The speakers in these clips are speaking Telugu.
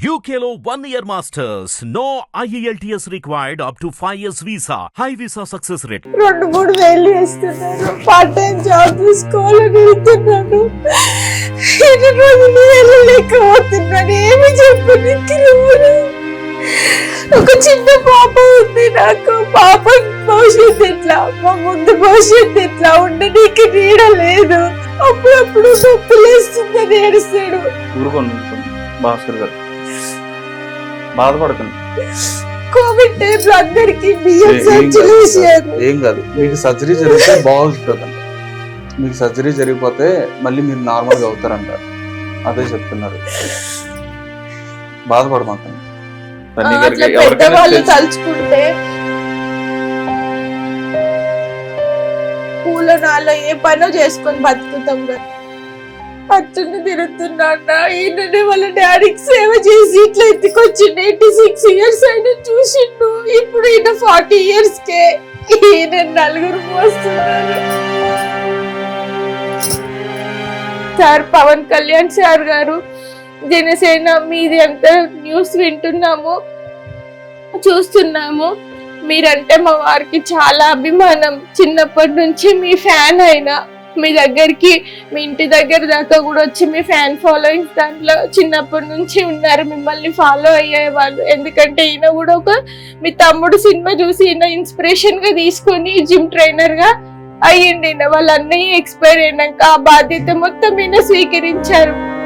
One year masters. No E IELTS required up to 5 years visa. High visa success rate. రెండు మూడు వేలు వేస్తున్నారు పార్ట్ టైం జాబ్ చూసుకోవాలని వెళ్తున్నాను ఎన్ని రోజులు వెళ్ళలేకపోతున్నాను ఏమి నువ్వు ఒక చిన్న పాప ఉంది నాకు. పాప భవిష్యత్తు ఎట్లా? మా ముందు భవిష్యత్తు ఎట్లా? ఉండడానికి నీడ లేదు. అప్పుడప్పుడు నొప్పులేస్తుందని ఏడుస్తాడు. ఊరుకోండి. భాస్కర్ గారు. బాధపడకండి కోవిడ్ టైంలో అందరికి బియ్యం ఏ- కాదు, వేసారు ఏం కాదు. మీకు సర్జరీ జరిగితే బాగుంటుందంట. మీకు సర్జరీ జరిగిపోతే మళ్ళీ మీరు నార్మల్గా అవుతారంట. అదే చెప్తున్నారు. బాధపడమాకండి. తలుచుకుంటే పూల నాలో ఏ పనో చేసుకొని బతుకుతాం కదా. అచ్చుని తిరుగుతున్నా ఈయననే వాళ్ళ డాడీకి సేవ చేసి ఇట్లా ఎత్తుకొచ్చిండు ఎయిటీ సిక్స్ ఇయర్స్ అయినా చూసిండు. ఇప్పుడు ఈయన ఫార్టీ ఇయర్స్ కే ఈయన నలుగురు మోస్తున్నారు. సార్ పవన్ కళ్యాణ్ సార్ గారు జనసేన మీది అంతా న్యూస్ వింటున్నాము చూస్తున్నాము. మీరంటే మా వారికి చాలా అభిమానం. చిన్నప్పటి నుంచి మీ ఫ్యాన్ అయినా మీ దగ్గరికి మీ ఇంటి దగ్గర దాకా కూడా వచ్చి మీ ఫ్యాన్ ఫాలోయింగ్ దాంట్లో చిన్నప్పటి నుంచి ఉన్నారు. మిమ్మల్ని ఫాలో అయ్యేవాళ్ళు. ఎందుకంటే ఈయన కూడా ఒక మీ తమ్ముడు సినిమా చూసి ఈయన ఇన్స్పిరేషన్గా తీసుకొని జిమ్ ట్రైనర్గా అయ్యిండి. ఈయన. ఎక్స్పైర్ అయినాక ఆ బాధ్యత మొత్తం ఈయన స్వీకరించారు.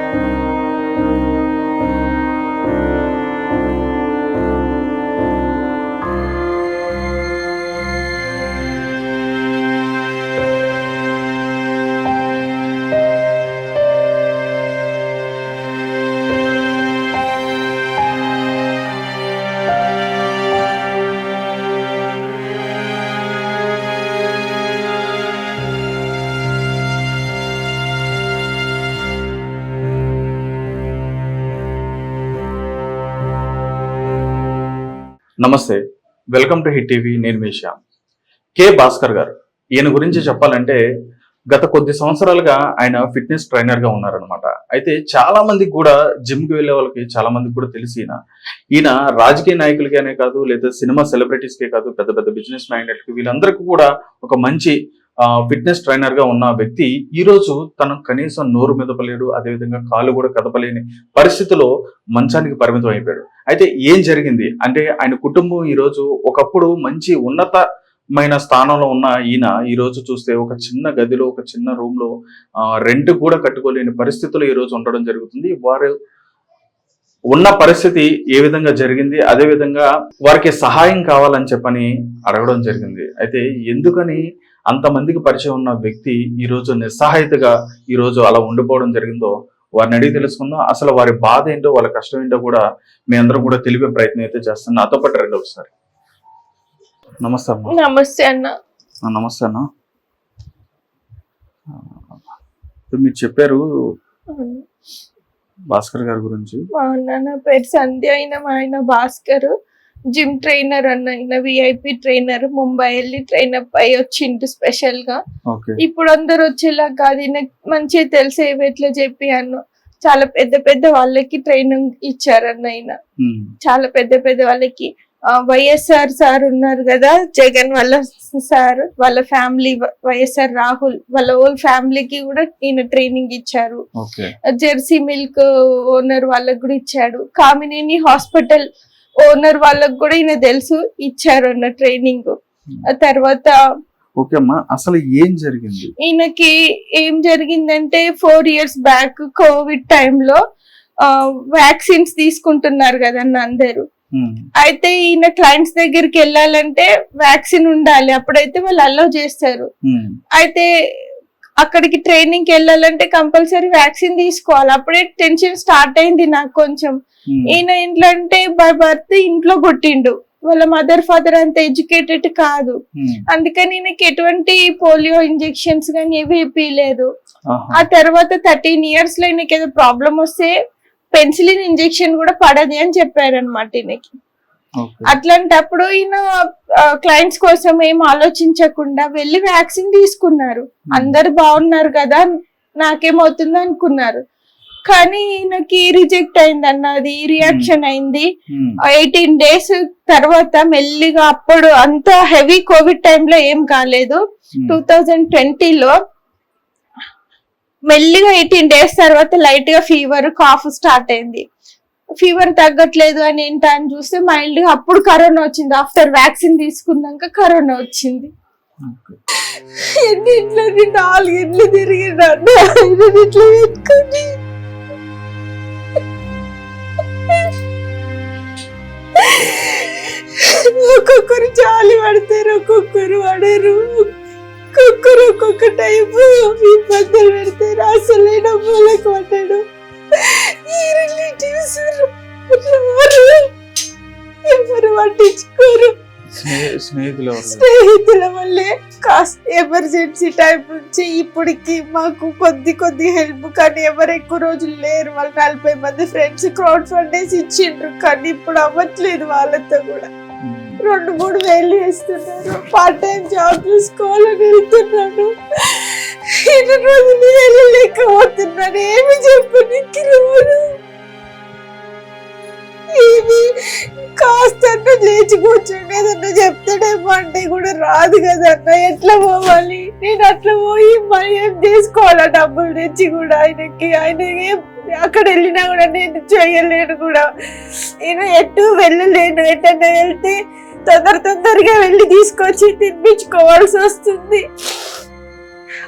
నమస్తే వెల్కమ్ టు హిట్ టీవీ నేను మీ శ్యామ్. కె భాస్కర్ గారు ఈయన గురించి చెప్పాలంటే గత కొద్ది సంవత్సరాలుగా ఆయన ఫిట్నెస్ ట్రైనర్గా ఉన్నారనమాట అయితే చాలా మందికి కూడా జిమ్కి వెళ్ళే వాళ్ళకి చాలా మందికి కూడా తెలిసి ఈయన. ఈయన రాజకీయ నాయకులకేనే కాదు లేదా సినిమా సెలబ్రిటీస్కే కాదు పెద్ద పెద్ద బిజినెస్ మ్యాగ్నెట్కి వీళ్ళందరికీ కూడా ఒక మంచి ఫిట్నెస్ ట్రైనర్గా ఉన్న వ్యక్తి ఈ రోజు తను కనీసం నోరు మెదపలేడు అదేవిధంగా కాలు కూడా కదపలేని పరిస్థితిలో మంచానికి పరిమితం అయిపోయాడు. అయితే ఏం జరిగింది? అంటే ఆయన కుటుంబం ఈ రోజు ఒకప్పుడు మంచి ఉన్నతమైన స్థానంలో ఉన్న ఈయన ఈ రోజు చూస్తే ఒక చిన్న గదిలో ఒక చిన్న రూమ్లో రెంట్ కూడా కట్టుకోలేని పరిస్థితులు ఈ రోజు ఉండడం జరుగుతుంది. వారు ఉన్న పరిస్థితి ఏ విధంగా జరిగింది? అదే విధంగా వారికి సహాయం కావాలని చెప్పని అడగడం జరిగింది. అయితే ఎందుకని అంతమందికి పరిచయం ఉన్న వ్యక్తి ఈ రోజు నిస్సహాయతగా ఈ రోజు అలా ఉండిపోవడం జరిగిందో వారిని అడిగి తెలుసుకుందాం. అసలు వారి బాధ ఏంటో వాళ్ళ కష్టం ఏంటో కూడా మీ అందరం కూడా తెలిపే ప్రయత్నం అయితే చేస్తాను. నాతో పాటు రండి ఒకసారి. నమస్తే అమ్మా. నమస్తే అన్న. నమస్తే అన్న. మీరు చెప్పారు భాస్కర్ గారి గురించి. మా అన్న నా పేరు సంధ్య అయిన మా ఆయన భాస్కర్. జిమ్ ట్రైనర్ అన్న ఆయన విఐపి ట్రైనర్ ముంబై వెళ్ళి ట్రైనప్ అయ్యి వచ్చిండు స్పెషల్గా ఇప్పుడు అందరు వచ్చేలా కాదు మంచిగా తెలిసే ఎట్లా చెప్పి అన్న చాలా పెద్ద పెద్ద వాళ్ళకి ట్రైనింగ్ ఇచ్చారన్న ఆయన చాలా పెద్ద పెద్ద వాళ్ళకి వైఎస్ఆర్ సార్ ఉన్నారు కదా జగన్ వాళ్ళ సార్ వాళ్ళ ఫ్యామిలీ వైఎస్ఆర్ రాహుల్ వాళ్ళ ఓల్ ఫ్యామిలీకి కూడా ఈయన ట్రైనింగ్ ఇచ్చారు. జెర్సీ మిల్క్ ఓనర్ వాళ్ళకి కూడా ఇచ్చాడు. కామినేని హాస్పిటల్ ఓనర్ వాళ్ళకి కూడా ఈయన తెలుసు ఇచ్చారు అన్న ట్రైనింగ్. ఆ తర్వాత ఓకే అమ్మా అసలు ఏం జరిగింది? ఈయనకి ఏం జరిగిందంటే ఫోర్ ఇయర్స్ బ్యాక్ కోవిడ్ టైంలో వ్యాక్సిన్స్ తీసుకుంటున్నారు కదన్న అందరూ. ఉమ్, అయితే ఈయన క్లయింట్స్ దగ్గరికి వెళ్ళాలంటే వ్యాక్సిన్ ఉండాలి అప్పుడైతే వాళ్ళు అలౌ చేస్తారు. ఉమ్, అయితే అక్కడికి ట్రైనింగ్కి వెళ్ళాలంటే కంపల్సరీ వ్యాక్సిన్ తీసుకోవాలి. అప్పుడే టెన్షన్ స్టార్ట్ అయింది నాకు కొంచెం. ఈయన ఇంట్లో అంటే బై బర్త్ ఇంట్లో కొట్టిండు. వాళ్ళ మదర్ ఫాదర్ అంత ఎడ్యుకేటెడ్ కాదు. ఉమ్, అందుకని ఈయనకి ఎటువంటి పోలియో ఇంజెక్షన్స్ కానీ ఏవి ఇప్పిలేదు ఆ తర్వాత థర్టీన్ ఇయర్స్లో ఈయనకి ఏదో ప్రాబ్లం వస్తే పెన్సిలిన్ ఇంజెక్షన్ కూడా పడది అని చెప్పారనమాట ఈయనకి. ఓకే. అట్లాంటప్పుడు ఈయన క్లయింట్స్ కోసం ఏం ఆలోచించకుండా వెళ్ళి వ్యాక్సిన్ తీసుకున్నారు. అందరు బాగున్నారు కదా నాకేమవుతుంది అనుకున్నారు. కానీ నాకు రిజెక్ట్ అయింది అన్న అది రియాక్షన్ అయింది. ఎయిటీన్ డేస్ తర్వాత మెల్లిగా అప్పుడు అంత హెవీ కోవిడ్ టైంలో ఏం కాలేదు. ఉమ్, టూ థౌజండ్ ట్వంటీలో మెల్లిగా ఎయిటీన్ డేస్ తర్వాత లైట్గా ఫీవర్ కాఫ్ స్టార్ట్ అయింది. ఫీవర్ తగ్గట్లేదు అని ఏంటా అని చూస్తే మైల్డ్గా అప్పుడు కరోనా వచ్చింది. ఆఫ్టర్ వ్యాక్సిన్ తీసుకున్నాక కరోనా వచ్చింది. ఎన్ని ఇంట్లో నాలుగు ఇంట్లు తిరిగినా ఇట్లా పెట్టుకొని ఒక్కొక్కరు జాలి పడతారు ఒక్కొక్కరు పడరు. ఒక్కొక్కరు ఒక్కొక్క టైపు ఇబ్బందులు పెడతారు అసలే డబ్బులకు పడ్డాడు ఈ రిలేటివ్స్ ఎవరు పట్టించుకోరు? స్నేహితులు వల్లే. కాస్త ఎమర్జెన్సీ టైం నుంచి ఇప్పటికి మాకు కొద్ది కొద్ది హెల్ప్ కానీ ఎవరు ఎక్కువ రోజులు లేరు. వాళ్ళు నలభై మంది ఫ్రెండ్స్ క్రౌడ్ ఫండేసి ఇచ్చిండ్రు కానీ ఇప్పుడు అవ్వట్లేదు వాళ్ళతో కూడా. రెండు మూడు వేలు వేస్తున్నారు. పార్ట్ టైం జాబ్ చూసుకోవాలని వెళ్తున్నాను. ఇన్ని రోజులు వెళ్ళలేకపోతున్నాను. ఏమి చెప్పనికి రాదు ఏమి కాస్త లేచి కూర్చోండి ఏదన్నా చెప్తాడేమో అంటే కూడా రాదు కదన్న. ఎట్లా పోవాలి? నేను అట్లా పోయి మరి ఏం చేసుకోవాలా? డబ్బులు తెచ్చి కూడా ఆయనకి. ఆయన ఏం అక్కడ వెళ్ళినా కూడా నేను చేయలేను కూడా. నేను ఎటు వెళ్ళలేను. ఎటన్నా వెళ్తే తొందర తొందరగా వెళ్ళి తీసుకొచ్చి తినిపించుకోవాల్సి వస్తుంది.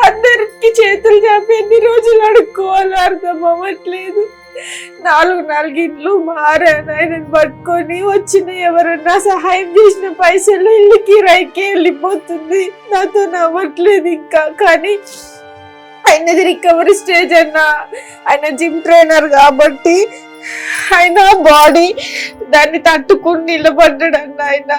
అందరికి చేతులు చాపి ఎన్ని రోజులు అడుక్కోవాలో అర్థం అవ్వట్లేదు. నాలుగు నాలుగు ఇండ్లు మారాను. ఆయనను పట్టుకొని వచ్చిన ఎవరన్నా సహాయం చేసిన పైసలు ఇల్లు కిరాయికి వెళ్ళిపోతుంది. నాతో నవ్వట్లేదు ఇంకా. కానీ ఆయనది రికవరీ స్టేజ్ అన్న ఆయన జిమ్ ట్రైనర్ కాబట్టి ఆయన బాడీ దాన్ని తట్టుకుని నిలబడ్డాడు అన్న ఆయన.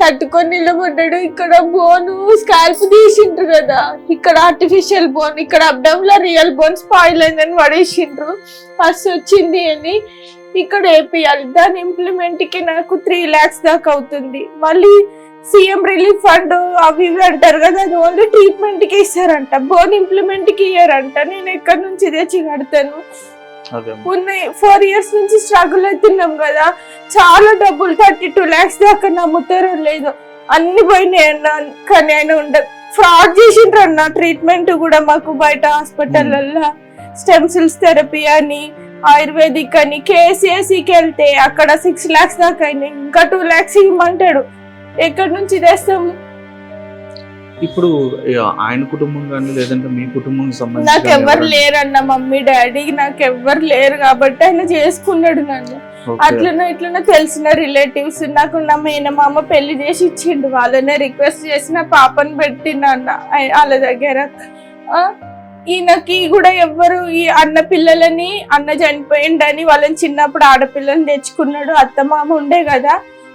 తట్టుకొని నిలబడ్డాడు. ఇక్కడ బోను స్కాల్ప్ తీసిండ్రు కదా. ఇక్కడ ఆర్టిఫిషియల్ బోన్ ఇక్కడ అబ్డమ్లో రియల్ బోన్ స్పాయిల్ అయిందని పడేసిండ్రు. ఫస్ట్ వచ్చింది అని ఇక్కడ వేపియాలి. దాని ఇంప్లిమెంట్కి నాకు త్రీ ల్యాక్స్ దాకా అవుతుంది. మళ్ళీ సీఎం రిలీఫ్ ఫండ్ అవి ఇవి అంటారు కదా అది ఓన్లీ ట్రీట్మెంట్కి ఇస్తారంట. బోన్ ఇంప్లిమెంట్కి ఇయ్యారంట. నేను ఎక్కడి నుంచి తెచ్చి కడతాను? ఉన్నాయి. ఫోర్ ఇయర్స్ నుంచి స్ట్రగుల్ అవుతున్నాం కదా. చాలా డబ్బులు థర్టీ టూ లాక్స్ దాకా నమ్ముతారో లేదు అన్ని పోయినాయి అన్న. కానీ ఆయన ఉండదు ఫ్రాడ్ చేసిండ్రు అన్న. ట్రీట్మెంట్ కూడా మాకు బయట హాస్పిటల్లో స్టెమ్ సెల్స్ థెరపీ అని ఆయుర్వేదిక్ అని కేసీఎస్సికి వెళ్తే అక్కడ సిక్స్ లాక్స్ దాకా అయినాయి. ఇంకా టూ లాక్స్ ఇవ్వమంటాడు. ఎక్కడి నుంచి తెస్తాము? ఇప్పుడు ఆయన కుటుంబం కానీ లేదంటే మీ కుటుంబం సంబంధించి నాకు ఎవరైనా- లేరన్న మమ్మీ డాడీ నాకు ఎవ్వరు లేరు కాబట్టి ఆయన చేసుకున్నాడు నన్ను. అట్లనో ఇట్లనో తెలిసిన రిలేటివ్స్ నాకు నా మేనమామ పెళ్ళి చేసి ఇచ్చిండు. వాళ్ళనే రిక్వెస్ట్ చేసిన పాపను పెట్టిన అన్న ఆయ- వాళ్ళ దగ్గర. ఈయనకి కూడా ఎవ్వరు ఈ అన్న పిల్లలని అన్న చనిపోయిండని వాళ్ళని చిన్నప్పుడు ఆడపిల్లని తెచ్చుకున్నాడు. అత్త మామ ఉండే కదా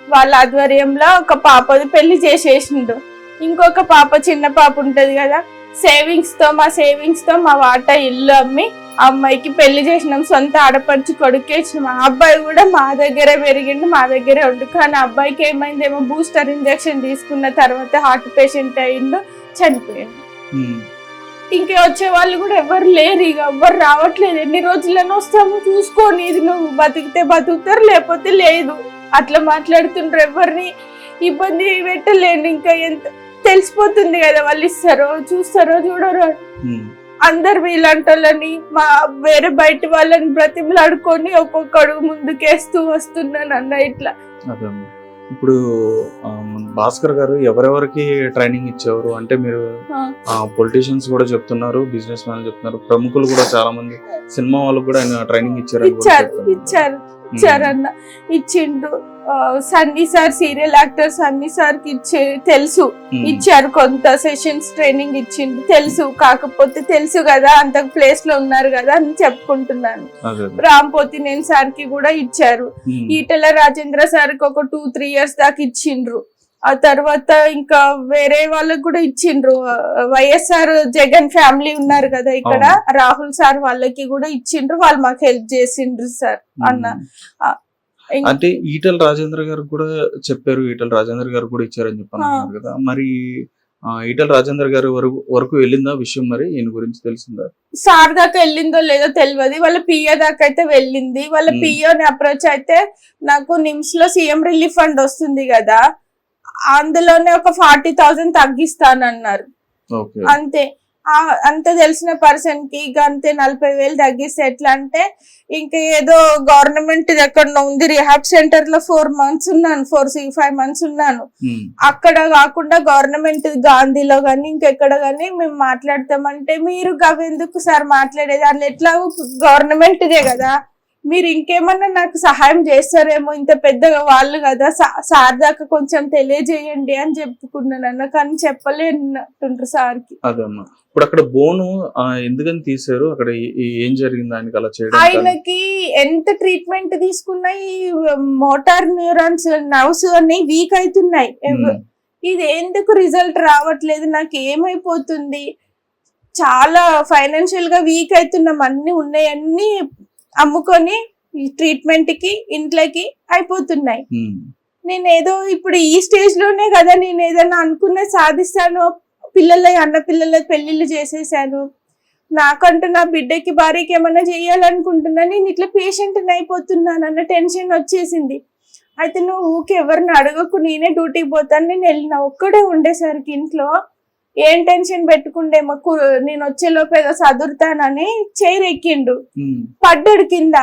వాళ్ళ ఆధ్వర్యంలో ఒక పాపది పెళ్ళి చేసేసిండు. ఇంకొక పాప చిన్న పాప ఉంటది కదా. సేవింగ్స్తో మా సేవింగ్స్తో మా వాటా ఇల్లు అమ్మి అమ్మాయికి పెళ్ళి చేసినాం. సొంత ఆడపడిచి కొడుకే ఇచ్చినాం ఆ అబ్బాయి కూడా మా దగ్గరే పెరిగిండు మా దగ్గరే ఉండు. కానీ అబ్బాయికి ఏమైందేమో బూస్టర్ ఇంజెక్షన్ తీసుకున్న తర్వాత హార్ట్ పేషెంట్ అయిండు చనిపోయిండు. ఇంకా వచ్చే వాళ్ళు కూడా ఎవరు లేరు. ఇక ఎవ్వరు రావట్లేదు. ఎన్ని రోజులను వస్తాము చూసుకోని. ఇది నువ్వు బతికితే బతుకుతారు లేకపోతే లేదు. అట్లా మాట్లాడుతుండ్రు ఎవరిని. ఇబ్బంది పెట్టలేను ఇంకా ఎంత తెలిసిపోతుంది కదా వాళ్ళు ఇస్తారో చూస్తారో చూడరో. అందరు వీళ్ళంటి వాళ్ళని మా వేరే బయట వాళ్ళని బ్రతిమలాడుకొని ఒక్కొక్కడు ముందుకేస్తూ వస్తున్నాను అన్న ఇట్లా. ఇప్పుడు భాస్కర్ గారు ఎవరెవరికి ట్రైనింగ్ ఇచ్చేవారు అంటే మీరు ఆ. పొలిటీషియన్స్ కూడా చెప్తున్నారు బిజినెస్ మ్యాన్ చెప్తున్నారు ప్రముఖులు కూడా చాలా మంది సినిమా వాళ్ళకు కూడా ఆయన ట్రైనింగ్ ఇచ్చారు ఇచ్చారు ఇచ్చారు ఇచ్చారన్న ఇచ్చిండు. Sunny sir serial actor Sunny సార్కి ఇచ్చే తెలుసు. ఇచ్చారు కొంత సెషన్స్ ట్రైనింగ్ ఇచ్చిండు. తెలుసు కాకపోతే తెలుసు కదా అంత ప్లేస్లో ఉన్నారు కదా అని చెప్పుకుంటున్నాను. రామ్ పోతినేని సార్కి కూడా ఇచ్చారు. ఉమ్, ఈటెల రాజేంద్ర సార్కి ఒక టూ త్రీ ఇయర్స్ దాకా ఇచ్చిండ్రు. ఆ తర్వాత ఇంకా వేరే వాళ్ళకి కూడా ఇచ్చిండ్రు. వైఎస్ఆర్ జగన్ ఫ్యామిలీ ఉన్నారు కదా ఇక్కడ. రాహుల్ సార్ వాళ్ళకి కూడా ఇచ్చిండ్రు. వాళ్ళు మాకు హెల్ప్ చేసిండ్రు సార్ అన్న. అంటే ఈటల రాజేంద్ర గారు కూడా చెప్పారు. ఈటల రాజేంద్ర గారు కూడా ఇచ్చారని చెప్పి అన్నారు కదా. మరి ఈటల రాజేందర్ గారి వరకు వరకు వెళ్ళిందా విషయం మరి? ఈయన గురించి తెలిసిందా? సార్ దాకా వెళ్ళిందో లేదో తెలియదు వాళ్ళ పిఏ దాకా అయితే వెళ్ళింది. వాళ్ళ. పిఏని అప్రోచ్ అయితే నాకు నిమ్స్లో సీఎం రిలీఫ్ ఫండ్ వస్తుంది కదా. అందులోనే ఒక ఫార్టీ థౌసండ్ తగ్గిస్తానన్నారు. అంతే. అంత తెలిసిన పర్సన్కి ఇక అంతే నలభై వేలు తగ్గిస్తే ఎట్లా అంటే ఇంకా ఏదో గవర్నమెంట్ ఎక్కడ ఉంది రిహాబ్ సెంటర్లో ఫోర్ మంత్స్ ఉన్నాను ఫోర్ ఫైవ్ మంత్స్ ఉన్నాను. అక్కడ కాకుండా గవర్నమెంట్ గాంధీలో కానీ ఇంకెక్కడ కానీ మేము మాట్లాడతామంటే మీరు గవెందుకు సార్ మాట్లాడేది? అందులో ఎట్లా గవర్నమెంట్దే కదా. మీరు ఇంకేమన్నా నాకు సహాయం చేస్తారేమో ఇంత పెద్దగా వాళ్ళు కదా సార్ దాకా కొంచెం తెలియజేయండి అని చెప్పుకున్నాను అన్న కానీ చెప్పలేనట్టుంటారు సార్కి. అదే అమ్మా ఇప్పుడు అక్కడ బోను ఎందుకని తీసారు అక్కడ ఏ- జరిగింది? ఆయనకి అలా చేయడం ఆయనకి ఎంత ట్రీట్మెంట్ తీసుకున్నా ఈ మోటార్ న్యూరాన్స్ నర్వ్స్ అన్ని వీక్ అవుతున్నాయి. ఇది ఎందుకు రిజల్ట్ రావట్లేదు? నాకు ఏమైపోతుంది? చాలా ఫైనాన్షియల్గా వీక్ అవుతున్నాం. అన్ని ఉన్నాయన్నీ అమ్ముకొని ట్రీట్మెంట్కి ఇంట్లోకి అయిపోతున్నాయి. నేను ఏదో ఇప్పుడు ఈ స్టేజ్లోనే కదా నేను ఏదైనా అనుకున్న సాధిస్తాను. పిల్లల అన్న పిల్లల పెళ్ళిళ్ళు చేసేసాను. నాకంటూ నా బిడ్డకి భార్యకి ఏమైనా చేయాలనుకుంటున్నా నేను ఇట్లా పేషెంట్ అయిపోతున్నాను అన్న టెన్షన్ వచ్చేసింది. అయితే నువ్వు ఊకే ఎవరిని అడగకు నేనే డ్యూటీకి పోతాను. నేను వెళ్ళిన ఒక్కడే ఉండేసరికి ఇంట్లో ఏం టెన్షన్ పెట్టుకుండేమో కు- నేను వచ్చే లోపు ఏదో చదువుతానని చైర్ ఎక్కిండు పడ్డాడు కింద.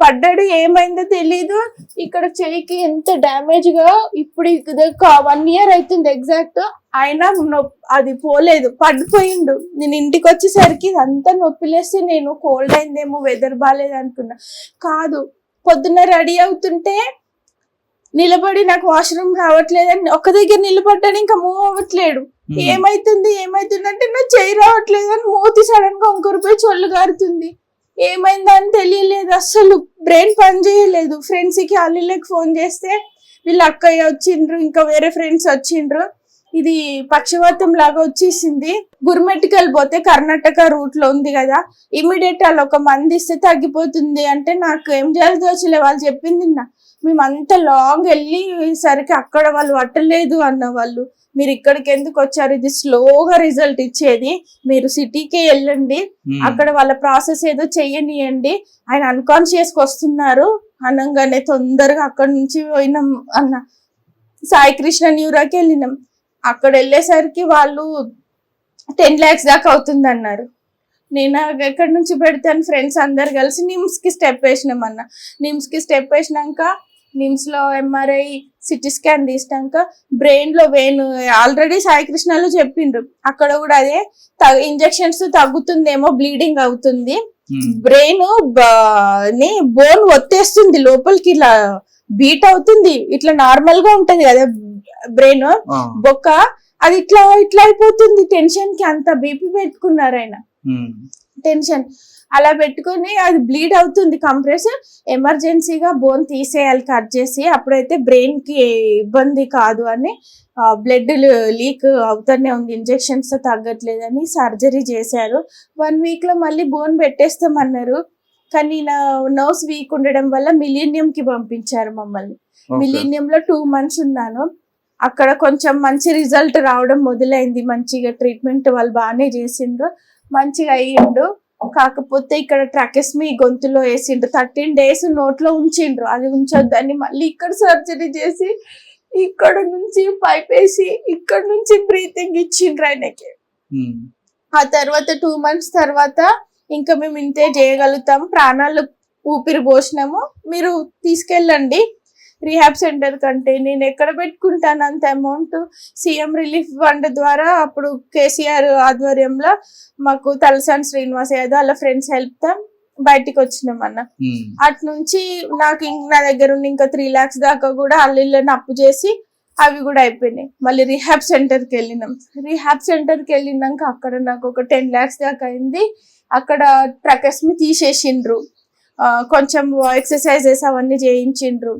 పడ్డాడు ఏమైందో తెలీదు. ఇక్కడ చెయ్యికి ఎంత డ్యామేజ్గా ఇప్పుడు వన్ ఇయర్ అవుతుంది ఎగ్జాక్ట్ అయినా అది పోలేదు. పడిపోయిండు. నేను ఇంటికి వచ్చేసరికి అంతా నొప్పిలేస్తే నేను కోల్డ్ అయిందేమో వెదర్ బాగాలేదు అనుకున్నా. కాదు పొద్దున్న రెడీ అవుతుంటే నిలబడి నాకు వాష్రూమ్ రావట్లేదని ఒక దగ్గర నిలబడ్డాడు ఇంకా మూవ్ అవ్వట్లేడు. ఏమైతుంది ఏమైతుంది? అంటే నా చేయి రావట్లేదు అని మూతి సడన్గా ఇంకొకరిపై చొల్లు గారుతుంది. ఏమైందా అని తెలియలేదు. అస్సలు బ్రెయిన్ పని చేయలేదు. ఫ్రెండ్స్కి అల్లిళ్ళకి ఫోన్ చేస్తే వీళ్ళ అక్కయ్య వచ్చిండ్రు ఇంకా వేరే ఫ్రెండ్స్ వచ్చిండ్రు. ఇది పక్షవాతం లాగా వచ్చేసింది. గుర్మెటికల్ పోతే కర్ణాటక రూట్లో ఉంది కదా ఇమీడియట్ వాళ్ళు ఒక మంది ఇస్తే తగ్గిపోతుంది అంటే నాకు ఏం చేయాలి తోచలే. వాళ్ళు చెప్పింది నా మేము అంత లాంగ్ వెళ్ళి సరికి అక్కడ వాళ్ళు పట్టలేదు అన్న వాళ్ళు. మీరు ఇక్కడికి ఎందుకు వచ్చారు? ఇది స్లోగా రిజల్ట్ ఇచ్చేది. మీరు సిటీకి వెళ్ళండి. అక్కడ వాళ్ళ ప్రాసెస్ ఏదో చెయ్యనియండి ఆయన అన్కాన్షియస్కి వస్తున్నారు. అనగానే తొందరగా అక్కడ నుంచి పోయినాం అన్న. సాయి కృష్ణ న్యూరాకి వెళ్ళినాం. అక్కడ వెళ్ళేసరికి వాళ్ళు టెన్ ల్యాక్స్ దాకా అవుతుంది అన్నారు నేను ఎక్కడి నుంచి పెడతాను? ఫ్రెండ్స్ అందరు కలిసి నిమ్స్కి స్టెప్ వేసినాం అన్న. నిమ్స్కి స్టెప్ వేసినాక నిమ్స్లో ఎంఆర్ఐ సిటీ స్కాన్ తీసినాక బ్రెయిన్లో వెయిన్ ఆల్రెడీ సాయి కృష్ణలో చెప్పిండ్రు. అక్కడ కూడా అదే ఇంజెక్షన్స్ తగ్గుతుందేమో బ్లీడింగ్ అవుతుంది. బ్రెయిన్ని బోన్ ఒత్తేస్తుంది లోపలికి ఇలా బీట్ అవుతుంది. ఇట్లా నార్మల్గా ఉంటది కదా బ్రెయిన్ బొక్క అది ఇట్లా ఇట్లా అయిపోతుంది. టెన్షన్కి అంత బీపీ పెట్టుకున్నారు ఆయన. టెన్షన్ అలా పెట్టుకొని అది బ్లీడ్ అవుతుంది కంప్రెస్ ఎమర్జెన్సీగా బోన్ తీసేయాలి కట్ చేసి. అప్పుడైతే బ్రెయిన్కి ఇబ్బంది కాదు అని బ్లడ్ లీక్ అవుతూనే ఉంది. ఇంజెక్షన్స్తో తగ్గట్లేదని సర్జరీ చేశారు. వన్ వీక్లో మళ్ళీ బోన్ పెట్టేస్తామన్నారు. కానీ నా నర్వ్స్ వీక్ ఉండడం వల్ల మిలీనియం కి పంపించారు మమ్మల్ని. మిలీనియం లో టూ మంత్స్ ఉన్నాను. అక్కడ కొంచెం మంచి రిజల్ట్ రావడం మొదలైంది. మంచిగా ట్రీట్మెంట్ వాళ్ళు బాగానే చేసిండ్రు. మంచిగా అయ్యిండు. కాకపోతే ఇక్కడ ట్రాకెస్మి గొంతులో వేసిండ్రు. థర్టీన్ డేస్ నోట్లో ఉంచిండ్రు. అది ఉంచొద్దని మళ్ళీ ఇక్కడ సర్జరీ చేసి ఇక్కడ నుంచి పైప్ వేసి ఇక్కడ నుంచి బ్రీతింగ్ ఇచ్చిండ్రు ఆయనకి. ఆ తర్వాత టూ మంత్స్ తర్వాత ఇంకా మేము ఇంతే చేయగలుగుతాం ప్రాణాలు ఊపిరి పోసినాము. మీరు తీసుకెళ్ళండి. రీహాబ్ సెంటర్ కంటే నేను ఎక్కడ పెట్టుకుంటాను అంత అమౌంట్ సీఎం రిలీఫ్ ఫండ్ ద్వారా అప్పుడు కేసీఆర్ ఆధ్వర్యంలో మాకు తలసాని శ్రీనివాస్ యాదవ్ వాళ్ళ ఫ్రెండ్స్ హెల్ప్తో బయటికి వచ్చినాం అన్న. అటు నుంచి నాకు ఇంక నా దగ్గర ఉన్న ఇంకా త్రీ లాక్స్ దాకా కూడా అల్లిళ్ళని అప్పు చేసి అవి కూడా అయిపోయినాయి. మళ్ళీ రీహాబ్ సెంటర్కి వెళ్ళినాం. రీహాబ్ సెంటర్కి వెళ్ళినాక అక్కడ నాకు ఒక టెన్ లాక్స్ దాకా అయింది. అక్కడ ట్రకస్మి తీసేసిండ్రు. కొంచెం ఎక్సర్సైజెస్ అవన్నీ చేయించిండ్రు.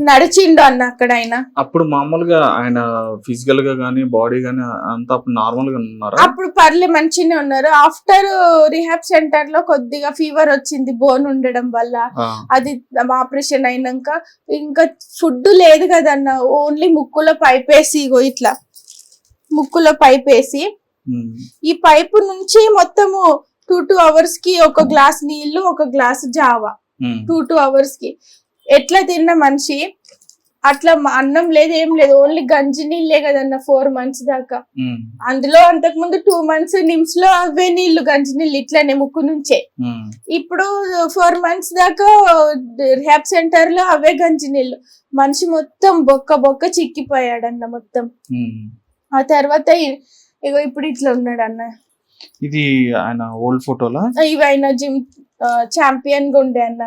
నడిచిండు అన్న అక్కడ ఆయన అప్పుడు మామూలుగా ఆయన ఫిజికల్గా గానీ బాడీ గానీ అంతా అప్పుడు నార్మల్గా ఉన్నారా? అప్పుడు పర్లే మంచిగానే ఉన్నారు. ఆఫ్టర్ రిహాబ్ సెంటర్లో కొద్దిగా ఫీవర్ వచ్చింది బోన్ ఉండడం వల్ల. అది ఆపరేషన్ అయినాక ఇంకా ఫుడ్ లేదు కదన్న. ఓన్లీ ముక్కులో పైప్ వేసి ఇట్లా. ముక్కులో పైప్ వేసి. ఈ పైపు నుంచి మొత్తము టూ టూ అవర్స్కి ఒక గ్లాస్ నీళ్ళు ఒక గ్లాస్ జావా. టూ టూ అవర్స్కి. ఎట్లా తిన్న మనిషి? అట్లా అన్నం లేదు ఏం లేదు ఓన్లీ గంజి నీళ్ళే కదన్న ఫోర్ మంత్స్ దాకా. అందులో అంతకు ముందు టూ మంత్స్ నిమ్స్లో అవే నీళ్ళు గంజి నీళ్ళు ఇట్లానే ముక్కు నుంచే. ఇప్పుడు ఫోర్ మంత్స్ దాకా రిహాబ్ సెంటర్లో అవే గంజి నీళ్ళు. మనిషి మొత్తం బొక్క బొక్క చిక్కిపోయాడన్న మొత్తం. ఆ తర్వాత ఇగో ఇప్పుడు ఇట్లా ఉన్నాడు అన్న ఇది ఆయన ఓల్డ్ ఫోటోలా? ఇవి ఆయన జిమ్ ఛాంపియన్గా ఉండే అన్న.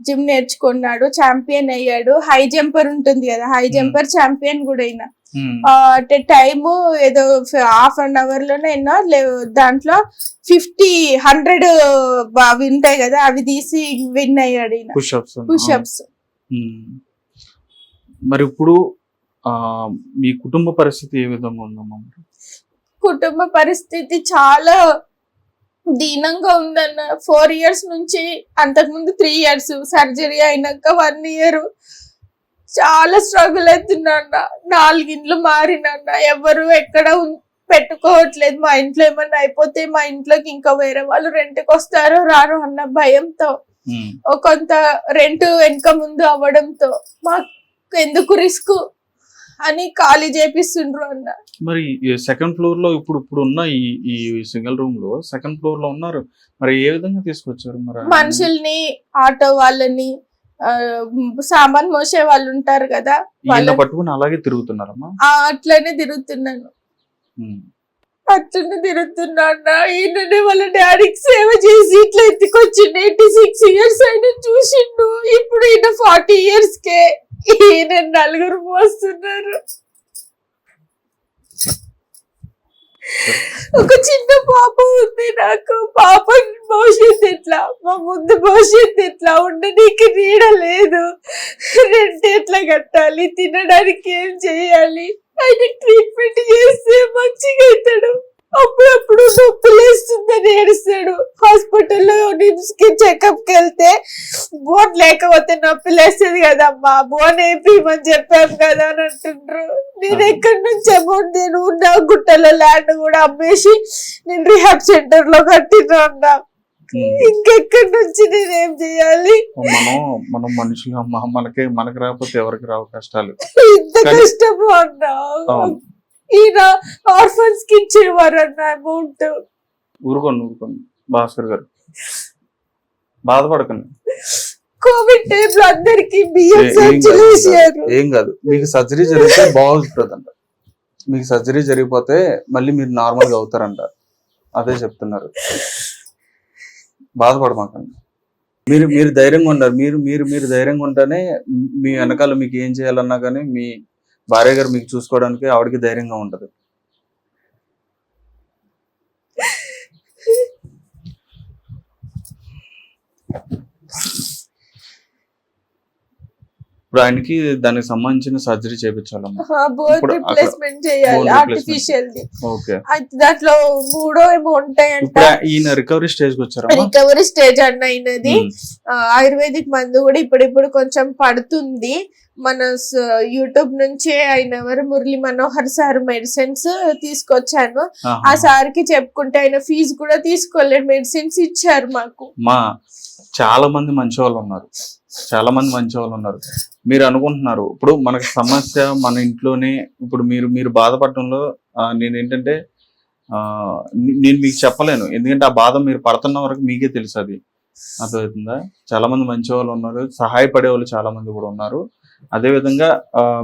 జిమ్ నేర్చుకున్నాడు ఛాంపియన్ అయ్యాడు. హై జంపర్ ఉంటుంది కదా హై జంపర్ ఛాంపియన్ కూడా అయినా ఉమ్, అంటే టైమ్ ఏదో హాఫ్ అన్ అవర్లోనే ఎన్నో దాంట్లో ఫిఫ్టీ హండ్రెడ్ అవి ఉంటాయి కదా అవి తీసి విన్ అయ్యాడు పుషప్స్ పుషప్స్ ఉమ్. మరి ఇప్పుడు మీ కుటుంబ పరిస్థితి ఏ విధంగా ఉందమ్మా? కుటుంబ పరిస్థితి చాలా దీనంగా ఉందన్న ఫోర్ ఇయర్స్ నుంచి అంతకుముందు త్రీ ఇయర్స్ సర్జరీ అయినాక వన్ ఇయర్. చాలా స్ట్రగుల్ అవుతున్నా నాలుగిండ్లు మారినన్న. ఎవరు ఎక్కడ పెట్టుకోవట్లేదు. మా ఇంట్లో ఏమన్నా అయిపోతే మా ఇంట్లోకి ఇంకా వేరే వాళ్ళు రెంట్కి వస్తారో రారో అన్న భయంతో. కొంత రెంట్ వెనుక ముందు అవ్వడంతో. మాకు ఎందుకు రిస్క్? అని ఖాళీ చేపిస్తుండ్రు అన్న. మరి సెకండ్ ఫ్లోర్లో ఇప్పుడు ఇప్పుడు ఉన్న ఈ ఈ సింగిల్ రూమ్లో సెకండ్ ఫ్లోర్లో ఉన్నారు. మరి ఏ విధంగా తీసుకొచ్చారు మరి? మనుషుల్ని ఆటో వాళ్ళని సామాన్ మోసే వాళ్ళు ఉంటారు కదా వాళ్ళ పట్టుకుని అలాగే తిరుగుతున్నారమ్మా? అట్లనే తిరుగుతున్నాను. అట్లనే తిరుగుతున్నా అన్న. ఈయననే వాళ్ళ డాడీకి సేవ చేసి ఇట్లా ఎత్తుకొచ్చిండు. ఎయిటీ సిక్స్ ఇయర్స్ అయిన చూసిండు. ఇప్పుడు ఈయన ఫార్టీ ఇయర్స్ కే. ఈయన నలుగురు పోస్తున్నారు ఒక చిన్న పాప ఉంది నాకు. పాప భవిష్యత్తు ఎట్లా? మా ముందు భవిష్యత్తు ఎట్లా? ఉండడానికి నీడ లేదు. రెంట్ ఎట్లా కట్టాలి? తినడానికి ఏం చేయాలి? ఆయన ట్రీట్మెంట్ చేస్తే మంచిగా అవుతాడు. అప్పుడప్పుడు నొప్పి లేస్తుందని ఏడుస్తాడు. హాస్పిటల్లో నిమ్స్కి చెకప్కి వెళ్తే బోన్ లేకపోతే నొప్పి లేస్తుంది కదమ్మా. బోన్ వేపిమని చెప్పాం కదా అని అంటుండ్రు. నేను ఎక్కడి నుంచి అమౌంట్ నేను ఉన్న గుట్టల ల్యాండ్ కూడా అమ్మేసి నేను రిహాబ్ సెంటర్లో కట్టినా అన్నా. ఉమ్. ఇంకెక్కడి నుంచి నేనేం చేయాలి? మనం మనం మనుషులు అమ్మ మనకే మనకి రాకపోతే ఎవరికి రావు కష్టాలు. ఇంత కష్టము అన్నా. ఈయన ఆర్ఫన్స్కి ఇచ్చేవారు అన్న అమౌంట్ ఊరుకోండి ఊరుకోండి. భాస్కర్ గారు బాధపడకండి. కోవిడ్ టైం లో అందరికి బియ్యం ఏ- కాదు, వేసారు ఏం కాదు. మీకు సర్జరీ జరిగితే బాగుంటుందంట. మీకు సర్జరీ జరిగిపోతే మళ్ళీ మీరు నార్మల్గా అవుతారంట. అదే చెప్తున్నారు. బాధపడమాకండి. మీరు మీరు ధైర్యంగా ఉండాలి. మీరు మీరు మీరు ధైర్యంగా ఉంటేనే మీ వెనకాల మీకు ఏం చేయాలన్నా కానీ మీ భార్య గారు మీకు చూసుకోవడానికి ఆవిడకి ధైర్యంగా ఉంటది. ఇప్పుడు ఆయనకి దానికి సంబంధించిన సర్జరీ చేయించాలమ్మా అయితే దాంట్లో మూడో ఏమో ఉంటాయంట. ఈయన రికవరీ స్టేజ్ రికవరీ స్టేజ్ అన్న అయినది ఆయుర్వేదిక్ మందు కూడా ఇప్పుడిప్పుడు కొంచెం పడుతుంది. మన యూట్యూబ్ నుంచి ఆయన ఎవరు? మురళి మనోహర్ సార్ మెడిసిన్స్ తీసుకొచ్చాను. ఆ. సార్కి చెప్పుకుంటే ఆయన ఫీజు కూడా తీసుకోలేదు. మెడిసిన్స్ ఇచ్చారు మాకు. మా చాలా మంది మంచి వాళ్ళు ఉన్నారు చాలా మంది మంచి వాళ్ళు ఉన్నారు. మీరు అనుకుంటున్నారు. ఇప్పుడు మనకి సమస్య మన ఇంట్లోనే ఇప్పుడు మీరు మీరు బాధపడటంలో నేను ఏంటంటే నేను మీకు చెప్పలేను. ఎందుకంటే ఆ బాధ మీరు పడుతున్న వరకు మీకే తెలుసు అది. అర్థమవుతుందా? చాలా మంది మంచి వాళ్ళు ఉన్నారు. సహాయపడే వాళ్ళు చాలా మంది కూడా ఉన్నారు. అదేవిధంగా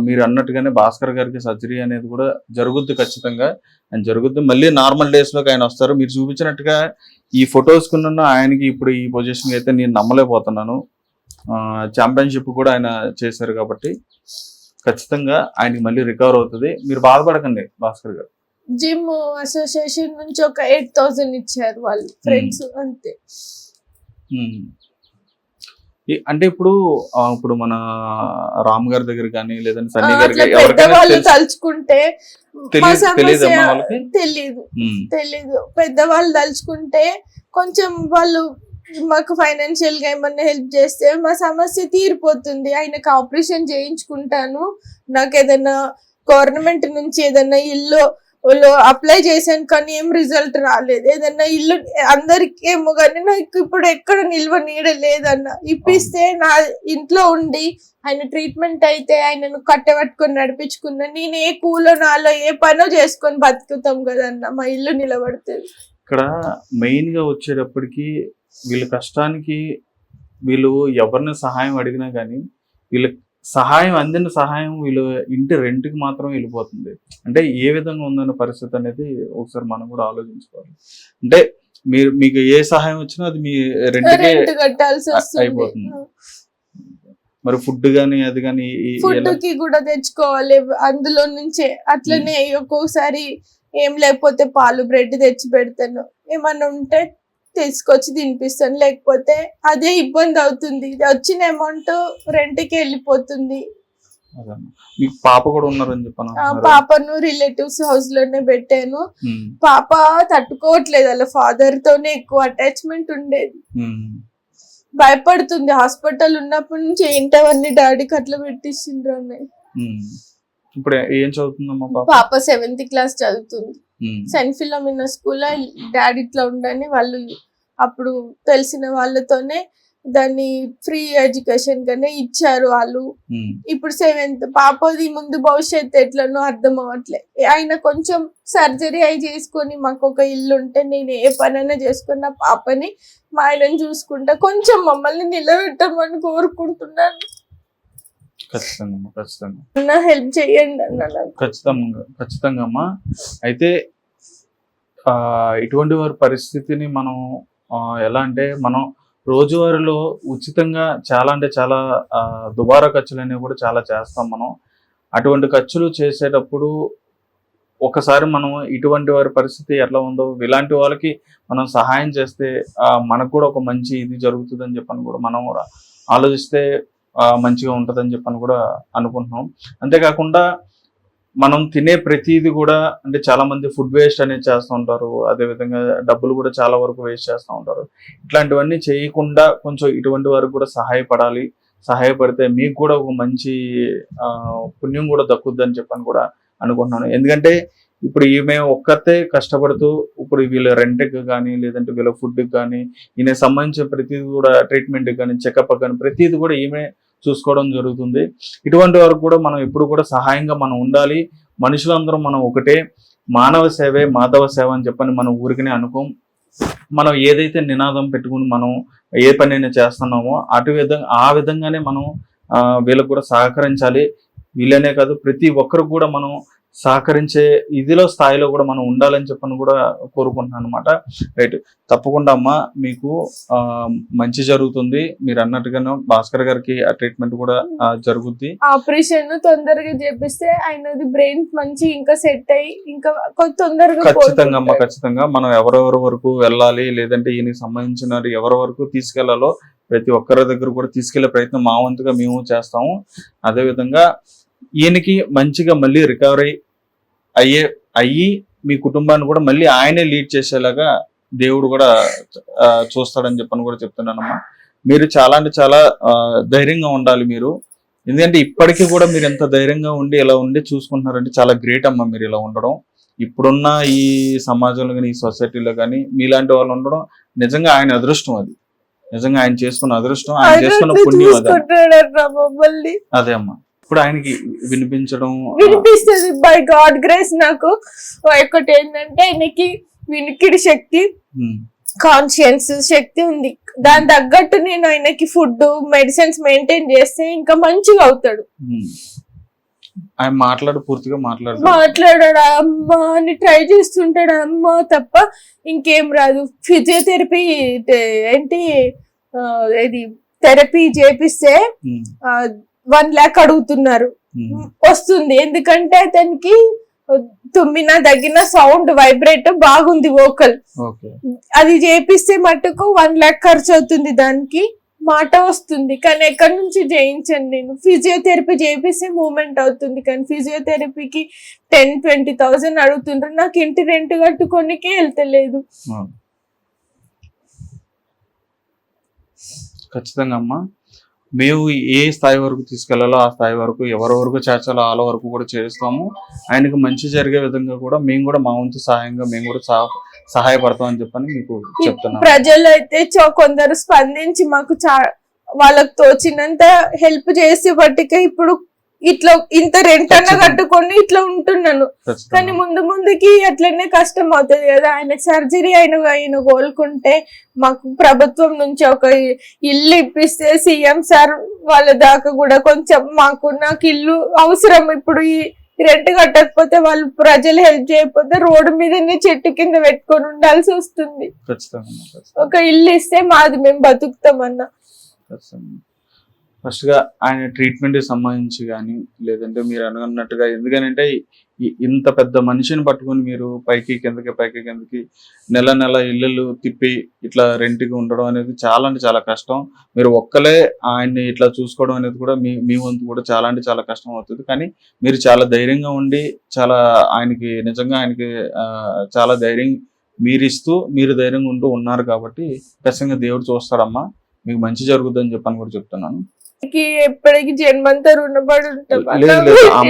మీరు అన్నట్టుగానే భాస్కర్ గారికి సర్జరీ అనేది కూడా జరుగుద్ది ఖచ్చితంగా. ఆయన జరుగుద్ది. మళ్ళీ నార్మల్ డేస్లోకి ఆయన వస్తారు. మీరు చూపించినట్టుగా ఈ ఫొటోస్కున్న ఆయనకి ఇప్పుడు ఈ పొజిషన్కి అయితే నేను నమ్మలేకపోతున్నాను. ఛాంపియన్షిప్ కూడా ఆయన చేశారు కాబట్టి ఖచ్చితంగా ఆయనకి మళ్ళీ రికవర్ అవుతుంది. మీరు బాధపడకండి భాస్కర్ గారు. జిమ్ అసోసియేషన్ నుంచి ఒక ఎయిట్ థౌసండ్ ఇచ్చారు వాళ్ళు ఫ్రెండ్స్ అంతే. ఉమ్. ఈ- అంటే ఇప్పుడు ఇప్పుడు మన రామ్ గారి దగ్గర కానీ లేదంటే సన్నీ తెలుసు- తలుచుకుంటే తెలియదు ఉమ్, తెలీదు. పెద్దవాళ్ళు తలుచుకుంటే కొంచెం వాళ్ళు మాకు ఫైనాన్షియల్గా ఏమన్నా హెల్ప్ చేస్తే మా సమస్య తీరిపోతుంది. ఆయనకు ఆపరేషన్ చేయించుకుంటాను. నాకు ఏదైనా గవర్నమెంట్ నుంచి ఏదైనా ఇల్లు అప్లై చేశాను కానీ ఏం రిజల్ట్ రాలేదు. ఏదన్నా ఇల్లు అందరికి ఏమో కానీ నాకు ఇప్పుడు ఎక్కడ నిల్వ నీడ లేదన్న. ఇప్పిస్తే నా ఇంట్లో ఉండి ఆయన ట్రీట్మెంట్ అయితే ఆయనను కట్టబట్టుకొని నడిపించుకున్నా. నేను ఏ కూలో నాలో ఏ పనో చేసుకొని బతుకుతాం కదన్న. మా ఇల్లు నిలబడుతుంది. ఇక్కడ మెయిన్గా వచ్చేటప్పటికి వీళ్ళ కష్టానికి వీళ్ళు ఎవరిని సహాయం అడిగినా కానీ వీళ్ళ సహాయం అందిన సహాయం వీళ్ళు ఇంటి రెంట్కి మాత్రం వెళ్ళిపోతుంది. అంటే ఏ విధంగా ఉందన్న పరిస్థితి అనేది ఒకసారి మనం కూడా ఆలోచించుకోవాలి. అంటే మీరు మీకు ఏ సహాయం వచ్చినా అది మీ రెంట్కే రెంట్ కట్టాల్సి వస్తుంది. అయిపోతుంది. మరి ఫుడ్ కానీ అది కానీ ఫుడ్కి కూడా తెచ్చుకోవాలి. అందులో నుంచే అట్లనే ఒక్కొక్కసారి ఏం లేకపోతే పాలు బ్రెడ్ తెచ్చి పెడతాను. ఏమన్నా ఉంటే తీసుకొచ్చి తినిపిస్తాను. లేకపోతే అదే ఇబ్బంది అవుతుంది. వచ్చిన అమౌంట్ రెంట్కి వెళ్ళిపోతుంది మీకు పాప కూడా ఉన్నారని చెప్పాను పాపను రిలేటివ్స్ హౌస్లోనే పెట్టాను పాప తట్టుకోవట్లేదు. అలా ఫాదర్ తోనే ఎక్కువ అటాచ్మెంట్ ఉండేది. భయపడుతుంది. హాస్పిటల్ ఉన్నప్పటి నుంచి ఏంటవన్నీ డాడీకి అట్లా అన్నయ్య. ఇప్పుడు ఏం చదువుతుందమ్మా పాప సెవెంత్ క్లాస్ చదువుతుంది. సెంట్ ఫిలోమినా స్కూల్లో డాడీ ఇట్లా ఉండని వాళ్ళు అప్పుడు తెలిసిన వాళ్ళతోనే దాన్ని ఫ్రీ ఎడ్యుకేషన్ గానే ఇచ్చారు వాళ్ళు. ఉమ్, ఇప్పుడు సెవెంత్ పాపది ముందు భవిష్యత్తు ఎట్లనో అర్థం అవ్వట్లే. ఆయన కొంచెం సర్జరీ అయి చేసుకొని మాకు ఒక ఇల్లు ఉంటే నేను ఏ పనైనా చేసుకుని నా పాపని మా ఆయనని చూసుకుంటా కొంచెం మమ్మల్ని నిలబెట్టమని కోరుకుంటున్నాను. ఖచ్చితంగా. ఖచ్చితంగా హెల్ప్ చేయండి అన్న ఖచ్చితంగా ఖచ్చితంగా అమ్మా అయితే ఇటువంటి వారి పరిస్థితిని మనం ఎలా అంటే మనం రోజువారీలో ఉచితంగా చాలా అంటే చాలా దుబారా ఖర్చులు అనేవి కూడా చాలా చేస్తాం మనం. అటువంటి ఖర్చులు చేసేటప్పుడు ఒకసారి మనం ఇటువంటి వారి పరిస్థితి ఎట్లా ఉందో ఇలాంటి వాళ్ళకి మనం సహాయం చేస్తే మనకు కూడా ఒక మంచి ఇది జరుగుతుందని చెప్పని కూడా మనం కూడా ఆలోచిస్తే మంచిగా ఉంటుందని చెప్పని కూడా అనుకుంటున్నాం. అంతేకాకుండా మనం తినే ప్రతిదీ కూడా అంటే చాలా మంది ఫుడ్ వేస్ట్ అనేది చేస్తూ ఉంటారు. అదేవిధంగా డబ్బులు కూడా చాలా వరకు వేస్ట్ చేస్తూ ఉంటారు. ఇట్లాంటివన్నీ చేయకుండా కొంచెం ఇటువంటి వారికి కూడా సహాయపడాలి. సహాయపడితే మీకు కూడా ఒక మంచి పుణ్యం కూడా దక్కుద్దని చెప్పని కూడా అనుకుంటున్నాను. ఎందుకంటే ఇప్పుడు ఈమె ఒక్కతే కష్టపడుతూ ఇప్పుడు వీళ్ళ రెంట్కి కానీ లేదంటే వీళ్ళ ఫుడ్కి కానీ ఈయన సంబంధించిన ప్రతిదీ కూడా ట్రీట్మెంట్కి కానీ చెకప్ కానీ ప్రతిదీ కూడా ఈమె చూసుకోవడం జరుగుతుంది. ఇటువంటి వరకు కూడా మనం ఎప్పుడు కూడా సహాయంగా మనం ఉండాలి. మనుషులందరం మనం ఒకటే. మానవ సేవే మాధవ సేవ అని చెప్పని మనం ఊరికనే అనుకోం. మనం ఏదైతే నినాదం పెట్టుకుని మనం ఏ పనైనా చేస్తున్నామో అటు విధంగా ఆ విధంగానే మనం వీళ్ళకు కూడా సహకరించాలి. వీళ్ళనే కాదు ప్రతి ఒక్కరు కూడా మనం సహకరించే ఇదిలో స్థాయిలో కూడా మనం ఉండాలని చెప్పని కూడా కోరుకుంటున్నాను అనమాట రైట్ తప్పకుండా అమ్మ మీకు మంచి జరుగుతుంది. మీరు అన్నట్టుగానే భాస్కర్ గారికి ఆ ట్రీట్మెంట్ కూడా జరుగుద్ది. ఆపరేషన్ తొందరగా చేపిస్తే ఆయనది బ్రెయిన్ మంచి ఇంకా సెట్ అయ్యి ఇంకా తొందరగా ఖచ్చితంగా అమ్మ. ఖచ్చితంగా. మనం ఎవరెవరి వరకు వెళ్ళాలి లేదంటే ఈయనకి సంబంధించిన ఎవరి వరకు తీసుకెళ్ళాలో ప్రతి ఒక్కరి దగ్గర కూడా తీసుకెళ్ళే ప్రయత్నం మా వంతుగా మేము చేస్తాము. అదే విధంగా ఈయనకి మంచిగా మళ్ళీ రికవరీ అయ్యే అయ్యి మీ కుటుంబాన్ని కూడా మళ్ళీ ఆయనే లీడ్ చేసేలాగా దేవుడు కూడా చూస్తాడని చెప్పని కూడా చెప్తున్నానమ్మా. మీరు చాలా అంటే చాలా ధైర్యంగా ఉండాలి మీరు. ఎందుకంటే ఇప్పటికీ కూడా మీరు ఎంత ధైర్యంగా ఉండి ఇలా ఉండి చూసుకుంటున్నారంటే చాలా గ్రేట్ అమ్మా మీరు ఇలా ఉండడం. ఇప్పుడున్న ఈ సమాజంలో కానీ ఈ సొసైటీలో కానీ మీలాంటి వాళ్ళు ఉండడం నిజంగా ఆయన అదృష్టం అది. నిజంగా ఆయన చేసుకున్న అదృష్టం ఆయన చేసుకున్న పుణ్యం అదే అమ్మా. ఇప్పుడు ఆయనకి వినిపించడం వినిపిస్తుంది. బై గాడ్ గ్రేస్ నాకు ఒకటి ఏంటంటే ఆయనకి వినికిడి శక్తి కాన్షియన్స్ శక్తి ఉంది. దాని తగ్గట్టు నేను ఆయనకి ఫుడ్ మెడిసిన్స్ మెయింటైన్ చేస్తే ఇంకా మంచిగా అవుతాడు. ఆయన మాట్లాడు పూర్తిగా మాట్లాడు. మాట్లాడాడు అమ్మా అని ట్రై చేస్తుంటాడు అమ్మా తప్ప ఇంకేం రాదు. ఫిజియోథెరపీ ఏంటి ఇది థెరపీ చేపిస్తే వన్ ల్యాక్ అడుగుతున్నారు. వస్తుంది. ఎందుకంటే అతనికి తుమ్మిన దగ్గిన సౌండ్ వైబ్రేట్ బాగుంది వోకల్ అది చేపిస్తే మట్టుకు వన్ ల్యాక్ ఖర్చు అవుతుంది దానికి. మాట వస్తుంది. కానీ ఎక్కడి నుంచి చేయించండి నేను? ఫిజియోథెరపీ చేపిస్తే మూమెంట్ అవుతుంది. కానీ ఫిజియోథెరపీకి టెన్ ట్వంటీ థౌసండ్ అడుగుతుండ్రు. నాకు ఇంటి రెంట్ కట్టుకోనికే వెళ్తలేదు. ఖచ్చితంగా అమ్మా. మేము ఏ స్థాయి వరకు తీసుకెళ్ళాలో ఆ స్థాయి వరకు ఎవరి వరకు చేర్చాలో వాళ్ళ వరకు కూడా చేస్తాము. ఆయనకు మంచి జరిగే విధంగా కూడా మేము కూడా మా వంతు సహాయంగా మేము కూడా సహ- సహాయపడతాం అని చెప్పని మీకు చెప్తున్నాను. ప్రజలు అయితే కొందరు స్పందించి మాకు చా వాళ్ళకి తోచినంత హెల్ప్ చేసి బట్టికే ఇప్పుడు ఇట్లా ఇంత రెంట్ అన్న. కట్టుకొని ఇట్లా ఉంటున్నాను కానీ. ముందు ముందుకి అట్లనే కష్టం అవుతుంది కదా ఆయన సర్జరీ అయిన ఆయన కోలుకుంటే మాకు ప్రభుత్వం నుంచి ఒక ఇల్లు ఇప్పిస్తే సీఎం సార్ వాళ్ళ దాకా కూడా కొంచెం మాకు నాకు ఇల్లు అవసరం ఇప్పుడు ఈ రెంట్ కట్టకపోతే వాళ్ళు ప్రజలు హెల్ప్ చేయకపోతే రోడ్డు మీదనే చెట్టు కింద పెట్టుకొని ఉండాల్సి వస్తుంది. ఒక ఇల్లు ఇస్తే మాది మేము బతుకుతామన్నా ఫస్ట్గా ఆయన ట్రీట్మెంట్కి సంబంధించి కానీ లేదంటే మీరు అనుకున్నట్టుగా ఎందుకనంటే ఇంత పెద్ద మనిషిని పట్టుకొని మీరు పైకి కిందకి పైకి కిందకి నెల నెల ఇళ్ళు తిప్పి ఇట్లా రెంట్కి ఉండడం అనేది చాలా అంటే చాలా కష్టం. మీరు ఒక్కలే ఆయన్ని ఇట్లా చూసుకోవడం అనేది కూడా మీ మీ వంతు కూడా చాలా అంటే చాలా కష్టం అవుతుంది. కానీ మీరు చాలా ధైర్యంగా ఉండి చాలా ఆయనకి నిజంగా ఆయనకి చాలా ధైర్యం మీరు ఇస్తూ మీరు ధైర్యంగా ఉంటూ ఉన్నారు కాబట్టి ఖచ్చితంగా దేవుడు చూస్తాడమ్మా. మీకు మంచి జరుగుతుందని చెప్పని కూడా చెప్తున్నాను. కి ఎప్పటికి జన్మంతా రుణపడి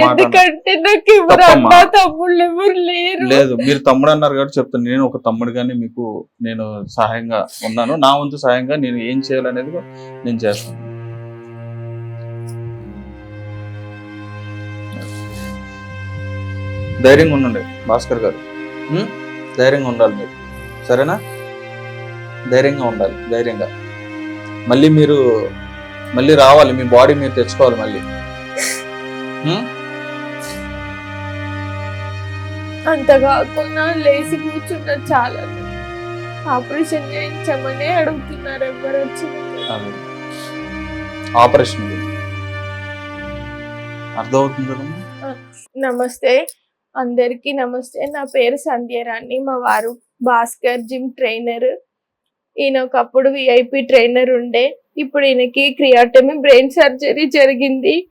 ఎందుకంటే నాకు ఎవరు. అన్న తమ్ముళ్ళు ఎవరు లేరు. లేదు మీరు తమ్ముడు అన్నారు కాబట్టి చెప్తాను. నేను ఒక తమ్ముడుగానే మీకు నేను సహాయంగా ఉన్నాను. నా వంతు సహాయంగా నేను ఏం చేయాలనేది నేను చేస్తాను. ధైర్యంగా ఉండండి భాస్కర్ గారు? ధైర్యంగా ఉండాలి మీరు. సరేనా? ధైర్యంగా ఉండాలి ధైర్యంగా. మళ్ళీ మీరు మళ్ళీ రావాలి మీ బాడీ మీరు తెచ్చుకోవాలి మళ్ళీ? అంత కాకుండా లేచి కూర్చున్నారు చాలా ఆపరేషన్ చేయించమని అడుగుతున్నారు ఎవరు వచ్చి. ఆపరేషన్. అర్థమవుతుంది నమస్తే. అందరికి నమస్తే. నా పేరు సంధ్యరాణి మా వారు భాస్కర్ జిమ్ ట్రైనర్. ఈయన ఒకప్పుడు విఐపి ట్రైనర్ ఉండే. ఇప్పుడు ఈయనకి క్రియాటమీ బ్రెయిన్ సర్జరీ జరిగింది.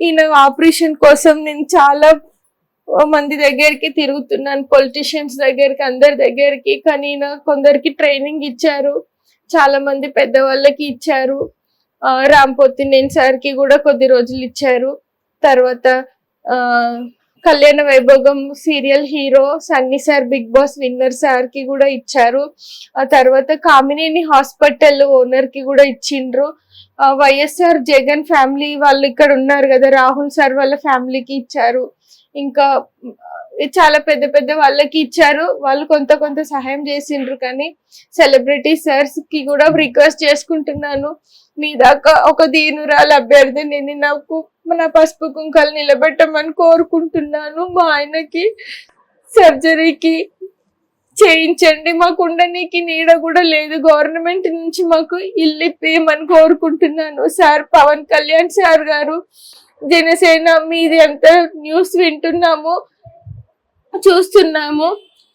ఈయన ఆపరేషన్ కోసం నేను చాలా మంది దగ్గరికి తిరుగుతున్నాను. పొలిటీషియన్స్ దగ్గరికి అందరి దగ్గరికి. కానీ ఈయన కొందరికి ట్రైనింగ్ ఇచ్చారు. చాలా మంది పెద్దవాళ్ళకి ఇచ్చారు. ఆ, రామ్ పొత్తినేని సార్కి కూడా కొద్ది రోజులు ఇచ్చారు. తర్వాత Kalyana Vaibhogam serial hero Sunny sir Bigg Boss winner సార్కి కూడా ఇచ్చారు. ఆ తర్వాత కామినేని హాస్పిటల్ ఓనర్కి కూడా ఇచ్చిండ్రు. వైఎస్ఆర్ జగన్ ఫ్యామిలీ వాళ్ళు ఇక్కడ ఉన్నారు కదా రాహుల్ సార్ వాళ్ళ ఫ్యామిలీకి ఇచ్చారు. ఇంకా చాలా పెద్ద పెద్ద వాళ్ళకి ఇచ్చారు. వాళ్ళు కొంత కొంత సహాయం చేసిండ్రు కానీ సెలబ్రిటీ సార్స్కి కూడా రిక్వెస్ట్ చేసుకుంటున్నాను. మీ దాకా ఒక దీనురాలు అభ్యర్థి నేను నాకు మన పసుపు కుంకాలు నిలబెట్టమని కోరుకుంటున్నాను. మా ఆయనకి సర్జరీకి చేయించండి. మాకు ఉండనీకి నీడ కూడా లేదు. గవర్నమెంట్ నుంచి మాకు ఇల్లు ఇప్పేయమని కోరుకుంటున్నాను. సార్ పవన్ కళ్యాణ్ సార్ గారు జనసేన మీది అంతా న్యూస్ వింటున్నాము చూస్తున్నాము.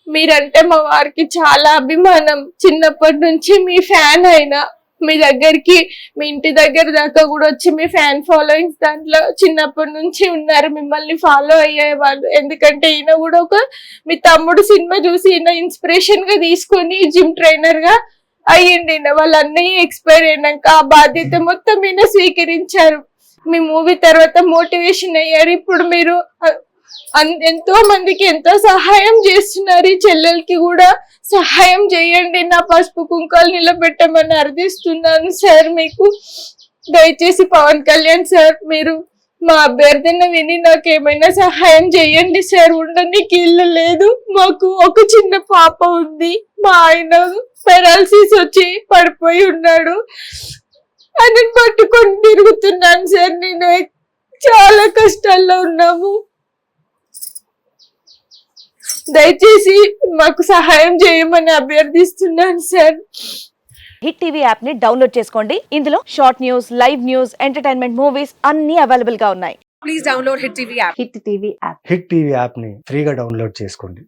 మీరంటే మా వారికి చాలా అభిమానం. చిన్నప్పటి నుంచి మీ ఫ్యాన్ అయినా మీ దగ్గరికి మీ ఇంటి దగ్గర దాకా కూడా వచ్చి మీ ఫ్యాన్ ఫాలోయింగ్స్ దాంట్లో చిన్నప్పటి నుంచి ఉన్నారు. మిమ్మల్ని ఫాలో అయ్యే వాళ్ళు. ఎందుకంటే ఈయన కూడా ఒక మీ తమ్ముడు సినిమా చూసి ఈయన ఇన్స్పిరేషన్గా తీసుకొని జిమ్ ట్రైనర్గా అయ్యండి. ఈయన వాళ్ళ అన్నయ్య ఎక్స్పైర్ అయినాక ఆ బాధ్యత మొత్తం ఈయన స్వీకరించారు. మీ మూవీ తర్వాత మోటివేషన్ అయ్యారు. ఇప్పుడు మీరు ఎంతో మందికి ఎంతో సహాయం చేస్తున్నారు. ఈ చెల్లెలకి కూడా సహాయం చేయండి. నా పసుపు కుంకాలు నిలబెట్టమని అర్థిస్తున్నాను సార్ మీకు. దయచేసి పవన్ కళ్యాణ్ సార్ మీరు మా అభ్యర్థన విని నాకు ఏమైనా సహాయం చేయండి సార్. ఉండడానికి ఇల్లు లేదు. మాకు ఒక చిన్న పాప ఉంది. మా ఆయన పెరాలసిస్ వచ్చి పడిపోయి ఉన్నాడు. అని పట్టుకొని తిరుగుతున్నాను సార్. నేను చాలా కష్టాల్లో ఉన్నాము. దయచేసి మాకు సహాయం చేయమని అభ్యర్థిస్తున్నాను సార్. హిట్ టీవీ యాప్ని డౌన్లోడ్ చేసుకోండి. ఇందులో short news live news entertainment movies అన్ని అవైలబుల్గా ఉన్నాయి. Please download Hit TV app. Hit TV app Hit TV యాప్ని ఫ్రీగా డౌన్లోడ్ చేసుకోండి.